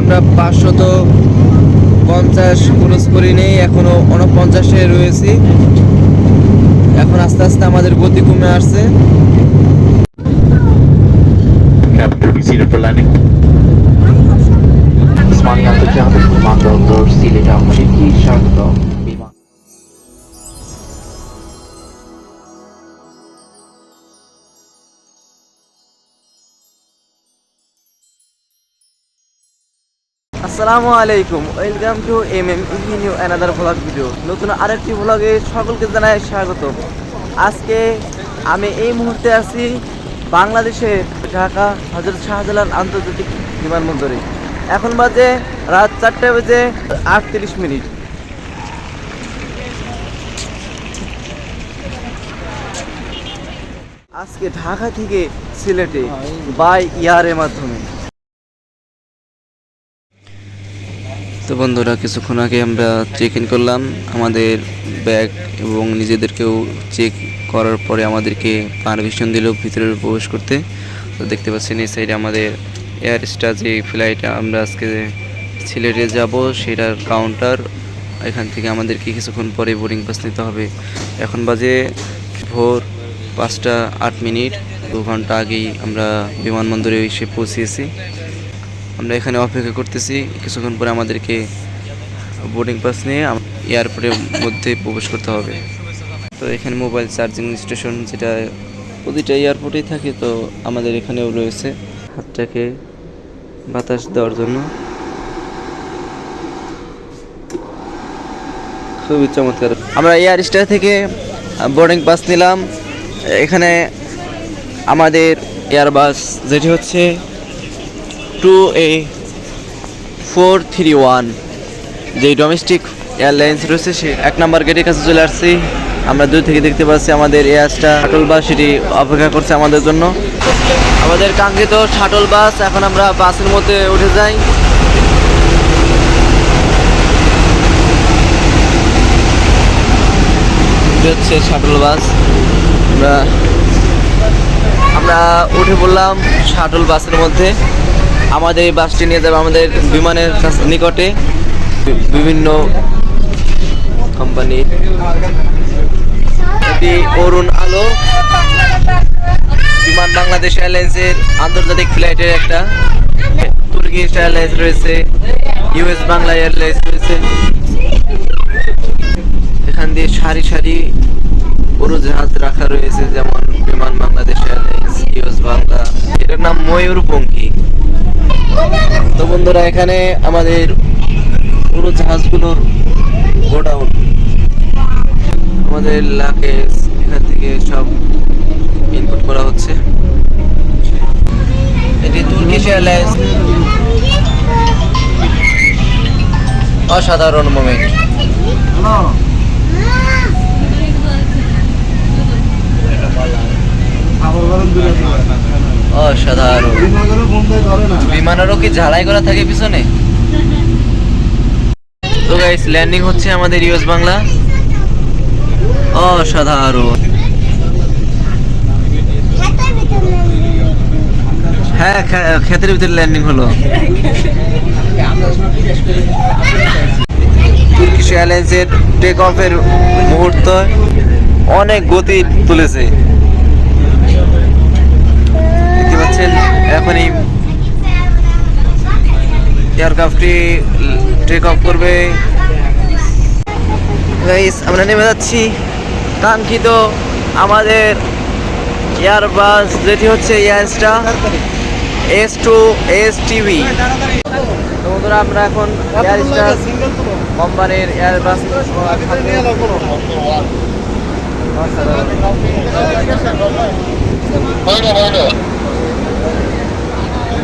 আমরা পাঁচশত পঞ্চাশ ক্রস করি নেই এখনও উনপঞ্চাশে রয়েছি। এখন আস্তে আস্তে আমাদের গতি কমে আসছে। আমাদের বিমানবন্দর সিলেট স্বাগত আসসালামু আলাইকুম। Welcome to M M EV new another vlog video নতুন আরেকটি ভ্লগে সকলকে জানাই স্বাগত আজকে আমি এই মুহূর্তে আছি বাংলাদেশে, ঢাকা হজরত শাহজালাল আন্তর্জাতিক বিমানবন্দরে। এখন বাজে রাত চারটে বাজে আটত্রিশ মিনিট। আজকে ঢাকা থেকে সিলেটে বাই ইয়ারের মাধ্যমে। তো বন্ধুরা, কিছুক্ষণ আগে আমরা চেক ইন করলাম। আমাদের ব্যাগ এবং নিজেদেরকেও চেক করার পরে আমাদেরকে পারমিশন দিল ভিতরে প্রবেশ করতে। তো দেখতে পাচ্ছেন, এই সাইডে আমাদের এয়ার স্টার যে ফ্লাইট আমরা আজকে সিলেটে যাব, সেটার কাউন্টার এখান থেকে আমাদেরকে কিছুক্ষণ পরে বোর্ডিং পাস নিতে হবে। এখন বাজে ভোর পাঁচটা আট মিনিট। দু ঘণ্টা আগেই আমরা বিমানবন্দরে এসে পৌঁছিয়েছি আমরা এখানে অপেক্ষা করতেছি। কিছুক্ষণ পরে আমাদেরকে বোর্ডিং পাস নিয়ে এয়ারপোর্টের মধ্যে প্রবেশ করতে হবে। তো এখানে মোবাইল চার্জিং স্টেশন যেটা প্রতিটা এয়ারপোর্টেই থাকে, তো আমাদের এখানেও রয়েছে হাতটাকে বাতাস দেওয়ার জন্য। খুবই চমৎকার। আমরা এয়ার স্টার থেকে বোর্ডিং পাস নিলাম। এখানে আমাদের এয়ারবাস যেটি হচ্ছে two A four three one যে ডোমেস্টিক এয়ারলাইন্স রয়েছে, সে এক নম্বর গেটের কাছে চলে আসছি। আমরা দূর থেকে দেখতে পাচ্ছি আমাদের এয়ারস্টার শাটল বাস সেটি অপেক্ষা করছে আমাদের জন্য। আমাদের কাঙ্ক্ষিত শাটল বাস এখন আমরা বাসের মধ্যে উঠে যাই। হচ্ছে শাটল বাস আমরা আমরা উঠে পড়লাম শাটল বাসের মধ্যে। আমাদের এই বাসটি নিয়ে যাবে আমাদের বিমানের নিকটে। বিভিন্ন কোম্পানির এটি অরুণ আলো। বিমান বাংলাদেশ এয়ারলাইন্সের আন্তর্জাতিক ফ্লাইটের একটা। তুর্কিশ এয়ারলাইন্স রয়েছে ইউএস বাংলা এয়ারলাইন্স রয়েছে। এখান দিয়ে সারি সারি উড়োজাহাজ রাখা রয়েছে, যেমন বিমান বাংলাদেশ এয়ারলাইন্স ইউএস বাংলা। এটার নাম ময়ূরপঙ্খী তো বন্ধুরা, এখানে আমাদের পুরো জাহাজগুলোর গোডাউন। আমাদের লাকেজ এখান থেকে সব ইনপুট করা হচ্ছে। এটি তুর্কিশ এয়ারলাইন্স অসাধারণ মোমেন্ট অসাধারণ। বিমানেরও কি ঝালাই করা থাকে পিছনে? তো গাইস ল্যান্ডিং হচ্ছে আমাদের ইউএস বাংলা। অসাধারণ। হ্যাঁ ক্ষেতের ভিতরে ল্যান্ডিং হলো। তুর্কিশ এয়ারলাইন্সের টেক অফের মুহূর্ত অনেক গতি তুলেছে দেখতে পাচ্ছেন এখনই এয়ারক্রাফটটি টেক অফ করবে। আমরা নেমে যাচ্ছি। কাঙ্ক্ষিত আমাদের এয়ারবাস যেটি হচ্ছে air star S two S TV বন্ধুরা, আমরা এখন এয়ারস্টার কোম্পানির এয়ারবাস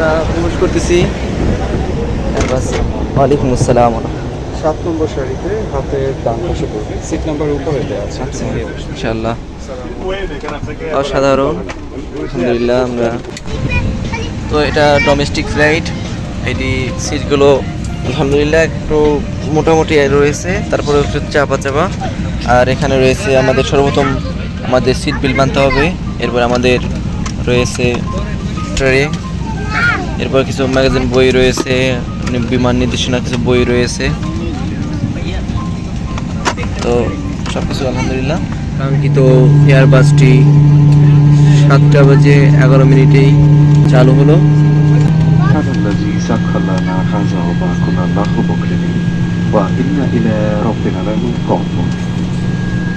আমরা প্রবেশ করতেছি। ওয়ালাইকুম আসসালাম। সাত নম্বর সারিতে হাতের ডান পাশে পড়বে। সিট নাম্বার উপরে দেওয়া আছে। ইনশাল্লাহ অসাধারণ। আলহামদুলিল্লাহ আমরা তো এটা ডোমেস্টিক ফ্লাইট এটি সিটগুলো আলহামদুলিল্লাহ একটু মোটামুটি রয়েছে। তারপরে একটু চাপা চাপা। আর এখানে রয়েছে আমাদের সর্বপ্রথম আমাদের সিট বিল বানতে হবে। এরপর আমাদের রয়েছে ট্রে এরপর কিছু ম্যাগাজিন বই রয়েছে মানে বিমান নির্দেশনা কিছু বই রয়েছে। তো সব কিছু আলহামদুলিল্লাহ। কাঙ্ক্ষিত এয়ারবাসটি সাতটা বাজে এগারো মিনিটেই চালু হলো।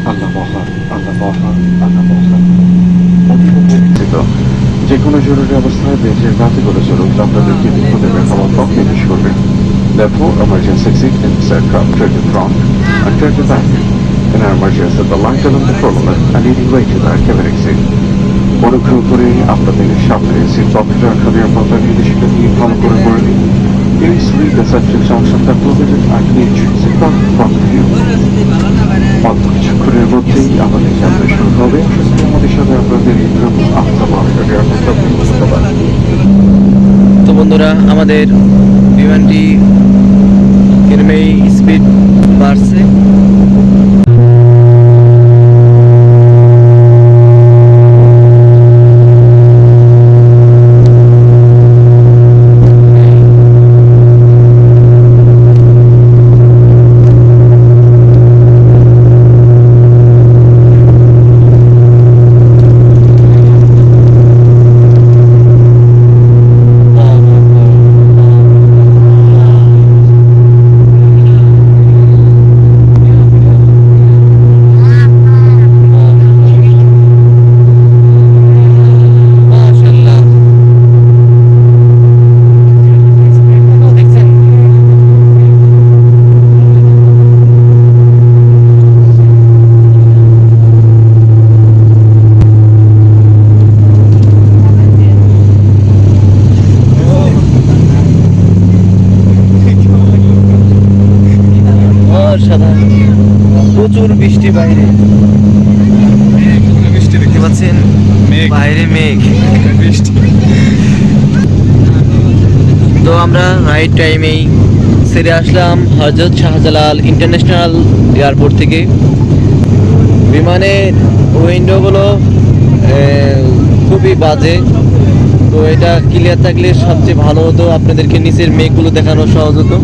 আল্লাহ আল্লাহ আল্লাহ যে কোনো জরুরি অবস্থায় দেশের বাতিগুলো চলুক আপনাদেরকে পথ নির্দেশ করবেন Therefore, emergency exit in aircraft to the front and to the back. In an emergency, the light along the floor and leading way to the cabin exit. অনুগ্রহ করে আপনাদের সামনে সিট পকেটে রাখা নিরাপত্তা নির্দেশিকা দিয়ে ভালো করে করে নিন Read the function that provided and each seat belt of you. অল্প কিছুক্ষণের মধ্যেই আমাদের যাত্রা শুরু হবে আমাদের সাথে আপনাদের তো বন্ধুরা, আমাদের বিমানটি ক্রমেই স্পিড বাড়ছে মাশাআল্লাহ অসাধারণ প্রচুর বৃষ্টি বাইরে। বৃষ্টি দেখতে পাচ্ছেন? মেঘ। বাইরে মেঘ। বৃষ্টি। তো আমরা রাইট টাইমেই সেরে আসলাম হজরত শাহজালাল ইন্টারন্যাশনাল এয়ারপোর্ট থেকে। বিমানের উইন্ডোগুলো খুবই বাজে। তো এটা ক্লিয়ার থাকলে সবচেয়ে ভালো হতো। আপনাদেরকে নিচের মেঘগুলো দেখানো সহজ হতো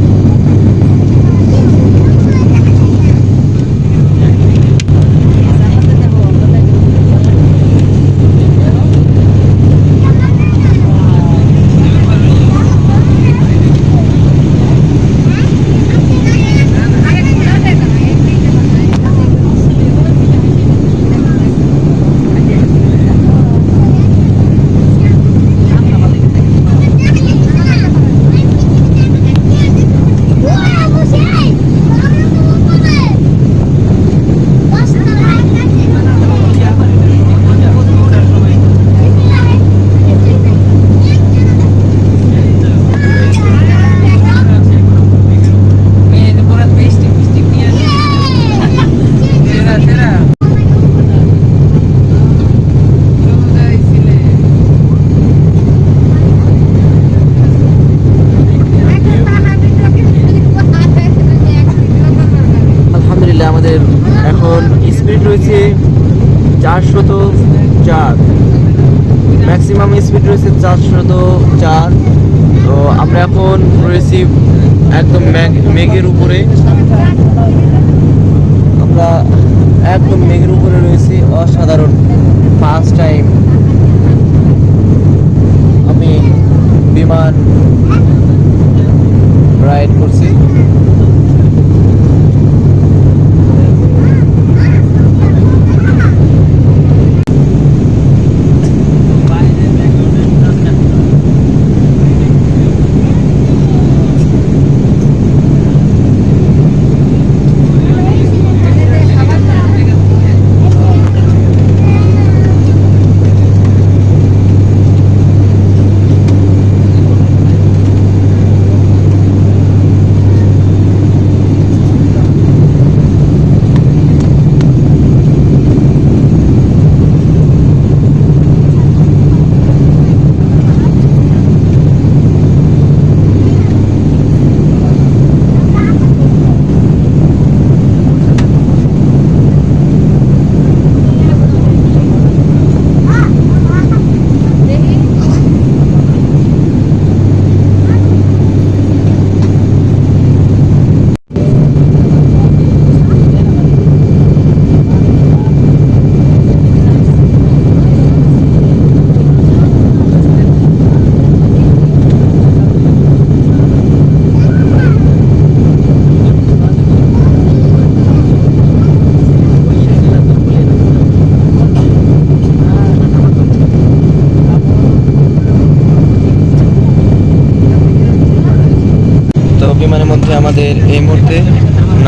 আলহামদুলিল্লাহ আমাদের এখন স্পিড রয়েছে চারশত চার ম্যাক্সিমাম স্পিড রয়েছে চারশত চার। তো আমরা এখন রয়েছি একদম মেঘ- মেঘের উপরে। আমরা একদম মেঘের উপরে রয়েছি, অসাধারণ। ফার্স্ট টাইম আমি বিমান রাইড করছি।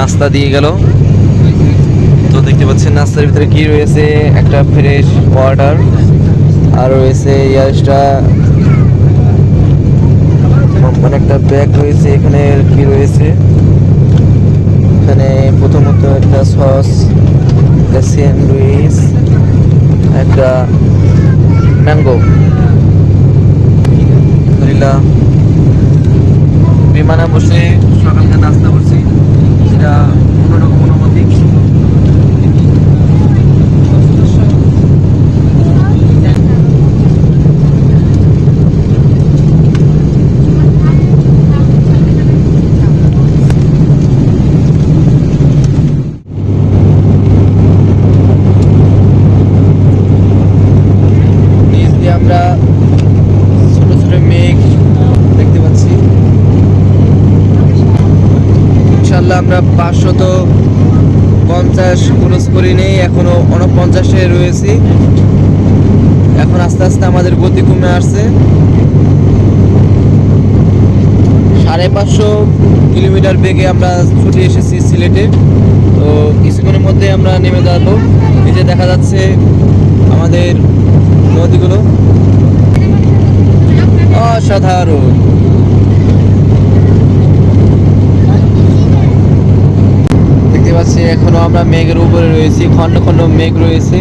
নাস্তা দিয়ে গেল। তো দেখতে পাচ্ছেন, নাস্তার ভিতরে কি রয়েছে? একটা ফ্রেশ ওয়াটার আর রয়েছে ইয়ারটা মানে একটা ব্যাগ রয়েছে, এখানে কি রয়েছে? এখানে প্রথমত একটা সস একটা স্যান্ডউইচ একটা ম্যাঙ্গো বিমানে বসে সকালকে নাস্তা করছি। সেটা কোনো রকম অনুমতি নিচ দিয়ে আমরা ছোট ছোট মেঘ দেখতে পাচ্ছি ইনশাল্লাহ আমরা পাঁচশত পঞ্চাশ ক্রস করি নেই, এখনও উনপঞ্চাশে রয়েছি। এখন আস্তে আস্তে আমাদের গতি কমে আসছে। সাড়ে পাঁচশো কিলোমিটার বেগে আমরা ছুটে এসেছি সিলেটে। তো কিছুক্ষণের মধ্যে আমরা নেমে যাব। যে দেখা যাচ্ছে আমাদের নদীগুলো। অসাধারণ। এখনও আমরা মেঘের উপরে রয়েছি, খন্ড খন্ড মেঘ রয়েছে।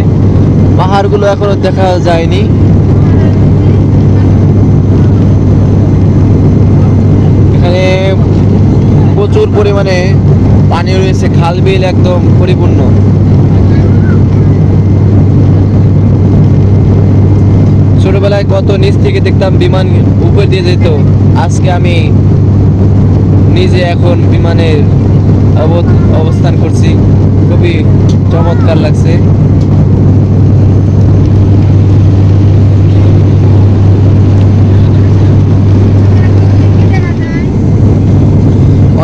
পাহাড়গুলো এখনও দেখা যায়নি। এখানে প্রচুর পরিমাণে পানি রয়েছে, খাল বিল একদম পরিপূর্ণ। ছোটবেলায় কত নিচ থেকে দেখতাম বিমান উপর দিয়ে যেত, আজকে আমি নিজে এখন বিমানের অবস্থান করছি। খুবই চমৎকার লাগছে।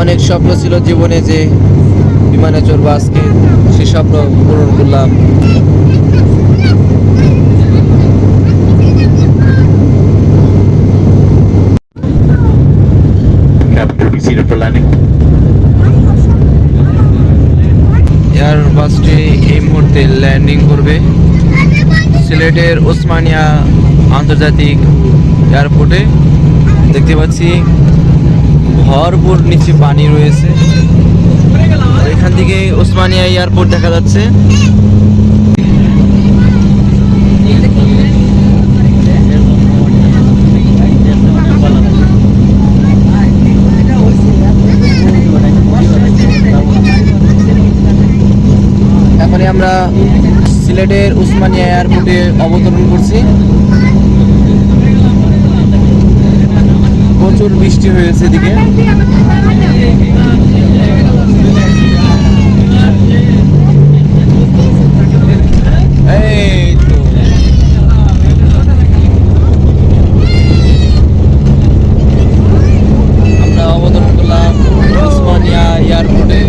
অনেক স্বপ্ন ছিল জীবনে যে বিমানে চড়বো আজকে। সে স্বপ্ন পূরণ করলাম। Captain, we. এয়ার বাসটি এই মুহূর্তে ল্যান্ডিং করবে। সিলেটের ওসমানিয়া আন্তর্জাতিক এয়ারপোর্টে। দেখতে পাচ্ছি, ভরপুর নিচে পানি রয়েছে। এখান থেকে ওসমানিয়া এয়ারপোর্ট দেখা যাচ্ছে এখনই আমরা সিলেটের উসমানিয়া এয়ারপোর্টে অবতরণ করছি। প্রচুর বৃষ্টি হয়েছে এদিকে এই তো আমরা অবতরণ করলাম উসমানিয়া এয়ারপোর্টে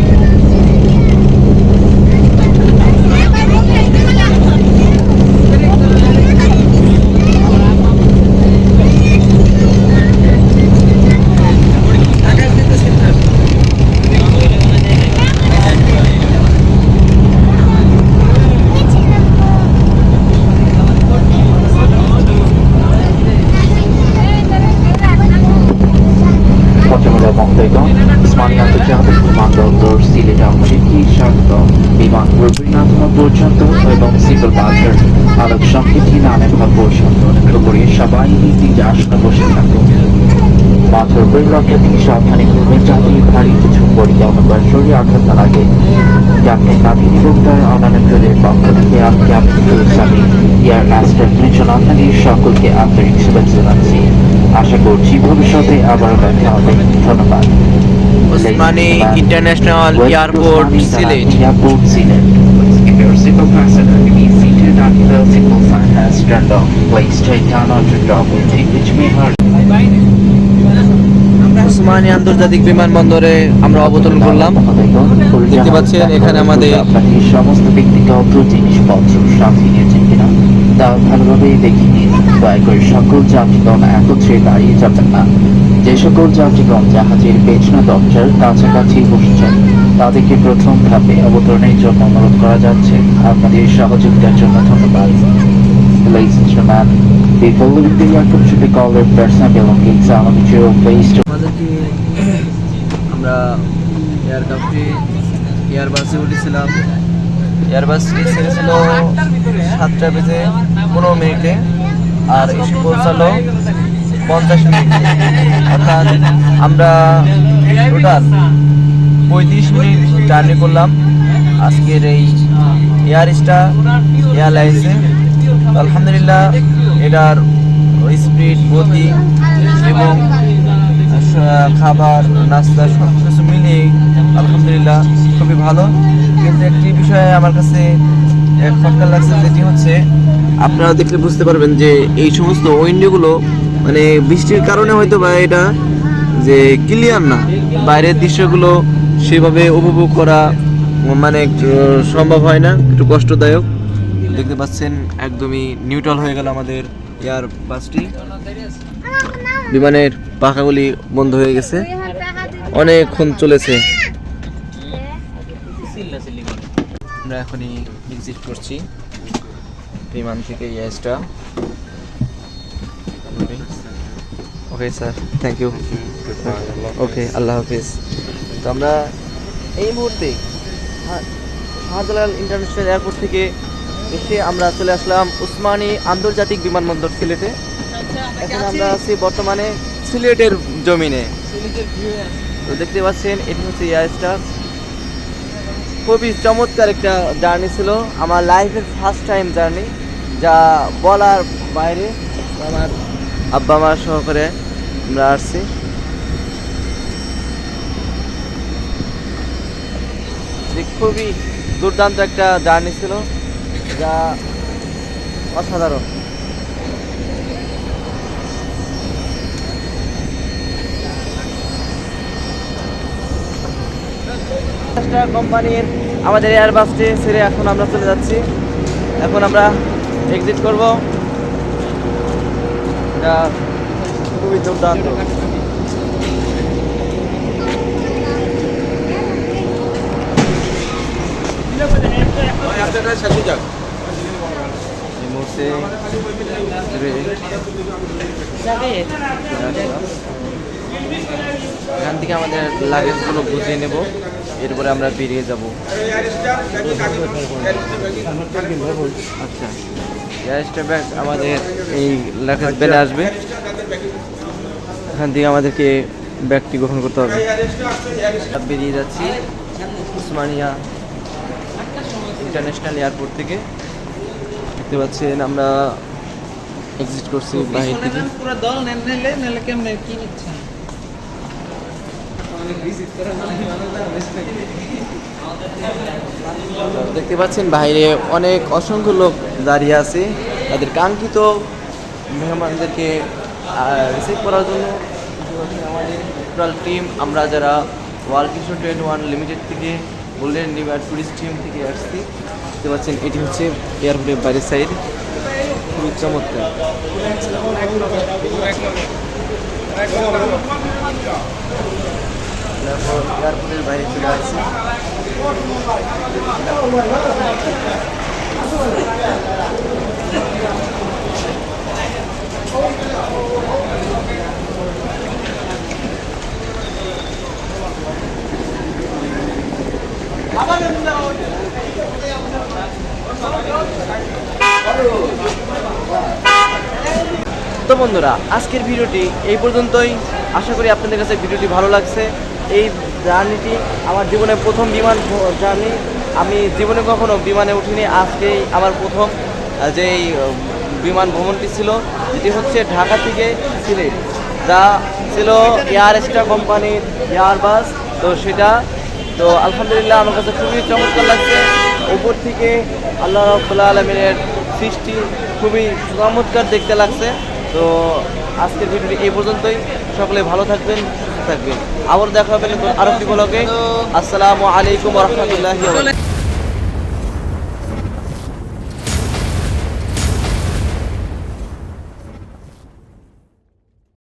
ভদ্রমহিলা মহোদয়গণ উসমানী আন্তর্জাতিক বিমানবন্দর সিলেট আপনাদেরকে স্বাগত বিমান রবীন্দ্রনাথ হল পর্যন্ত এবং সিভিল বাজার আলোক সংকেতহীন আনেন হল পর্যন্ত সবাই আসনে বসে থাকুন মাথার উপরে রক্ষা সাবধানে করবেন যাতে ভারী কিছু পরিচালনা বা শরীরে আঘাত না লাগে। ক্যাপ্টেন নাভিন এবং তার পক্ষ থেকে আমি ক্যাপ্টেন ক্রুজ এয়ার অ্যাস্টার দুজন আপনাদের সকলকে আন্তরিক শুভেচ্ছা জানাচ্ছি। আশা করছি ভবিষ্যতে আবারও দেখা হবে। ধন্যবাদ। Osmani international airport Sylhet. Airport Silet. Single passenger to be seated until the signal sign has turned off, please take down on your dog. Which may hurt. Osmani আন্তর্জাতিক বিমানবন্দরে আমরা অবতরণ করলাম। দেখতে পাচ্ছেন এখানে আমাদের সমস্ত ব্যক্তিগত জিনিসপত্র সাথে নিয়েছেন কিনা তা ভালোভাবে দেখে নিন দয়া করে সকল যাত্রীগণ একত্রে দাঁড়িয়ে যাবেন না। যে সকল যাত্রীগণ জাহাজের পেছনা দরজার কাছাকাছি বসেছেন, তাদেরকে প্রথম ধাপে অবতরণের জন্য অনুরোধ করা যাচ্ছে। আপনাদের সহযোগিতার জন্য ধন্যবাদ। আমরা এয়ারক্রাফটে এয়ারবাসে উঠেছিলাম। এয়ারবাসটি ছেড়েছিল সাতটা বেজে পনেরো মিনিটে, আর এসে পৌঁছালো পঞ্চাশ মিনিটে অর্থাৎ আমরা টোটাল পঁয়ত্রিশ মিনিট জার্নি করলাম। আজকের এই এয়ার স্টার এয়ারলাইন্সে আলহামদুলিল্লাহ, এটার স্পিড গতি এবং খাবার, নাস্তা সব কিছু মিলিয়ে আলহামদুলিল্লাহ খুবই ভালো। কিন্তু একটি বিষয়ে আমার কাছে খটকা লাগছে, যেটি হচ্ছে আপনারা দেখলে বুঝতে পারবেন যে এই সমস্ত উইন্ডোগুলো মানে বৃষ্টির কারণে হয়তো বা এটা যে ক্লিয়ার না। বাইরের দৃশ্যগুলো সেভাবে উপভোগ করা মানে সম্ভব হয় না, একটু কষ্টদায়ক। দেখতে পাচ্ছেন একদমই নিউট্রাল হয়ে গেল আমাদের এয়ার বাসটি। বিমানের পাখাগুলি বন্ধ হয়ে গেছে। অনেকক্ষণ চলেছে। আমরা এখনই এক্সিট করছি। বিমান থেকে ইয়াসটা okay sir thank you okay আল্লাহ হাফিজ তো আমরা এই মুহূর্তে শাহজালাল ইন্টারন্যাশনাল এয়ারপোর্ট থেকে এসে আমরা চলে আসলাম উসমানী আন্তর্জাতিক বিমানবন্দর সিলেটে। এখন আমরা আছি? বর্তমানে সিলেটের জমিনে। তো দেখতে পাচ্ছেন এটি হচ্ছে এয়ার স্টার খুবই চমৎকার একটা জার্নি ছিল। আমার লাইফের ফার্স্ট টাইম জার্নি যা বলার বাইরে আমার আব্বা মা সহকারে। আমরা আসছি। খুবই দুর্দান্ত একটা জার্নি ছিল, যা অসাধারণ। কোম্পানির আমাদের এয়ারবাসটি ছেড়ে এখন আমরা চলে যাচ্ছি। এখন আমরা এক্সিট করব। খুবই দুর্দান্ত। এখান থেকে আমাদের লাগেজগুলো বুঝিয়ে নেব। এরপরে আমরা বেরিয়ে যাব। আচ্ছা। গ্যাসটা ব্যাগ আমাদের এই লাগেজ বেলে আসবে। এখান থেকে আমাদেরকে ব্যাগটি গ্রহণ করতে হবে। বেরিয়ে যাচ্ছি উসমানিয়া ইন্টারন্যাশনাল এয়ারপোর্ট থেকে। দেখতে পাচ্ছেন আমরা এক্সিট করছি বাহির থেকে। পুরো দল নেন নিলে নিলে কেমনে কি নিচ্ছেন? দেখতে পাচ্ছেন বাইরে অনেক অসংখ্য লোক দাঁড়িয়ে আছে। তাদের কাঙ্ক্ষিত মেহমানদেরকে রিসিভ করার জন্য আমাদের টোটাল টিম আমরা যারা world Kishore train one limited থেকে গোল্ডেন রিভার ট্যুরিস্ট টিম থেকে আসছি, দেখতে পাচ্ছেন এটি হচ্ছে এয়ারপোর্টের বাইরের সাইড খুবই চমৎকার। তারপর এয়ারপোর্টের বাইরে চলে আসছি। তো বন্ধুরা, আজকের ভিডিওটি এই পর্যন্তই। আশা করি আপনাদের কাছে ভিডিওটি ভালো লাগছে। এই জার্নিটি আমার জীবনে প্রথম বিমান জার্নি আমি জীবনে কখনো বিমানে উঠিনি, আজকেই আমার প্রথম যেই বিমান ভ্রমণটি ছিল, যেটি হচ্ছে ঢাকা থেকে সিলেট। যা ছিল এয়ার স্টার কোম্পানির এয়ার বাস তো সেটা, তো আলহামদুলিল্লাহ আমার কাছে খুবই চমৎকার লাগছে। উপর থেকে আল্লাহ রবুল্লা আলমিনের সৃষ্টি খুবই চমৎকার দেখতে লাগছে। তো আজকের ভিডিওটি এই পর্যন্তই। সকলে ভালো থাকবেন থাকবেন আবার দেখা হবে আরও কি আসসালামু আলাইকুম রহমতুল্লাহি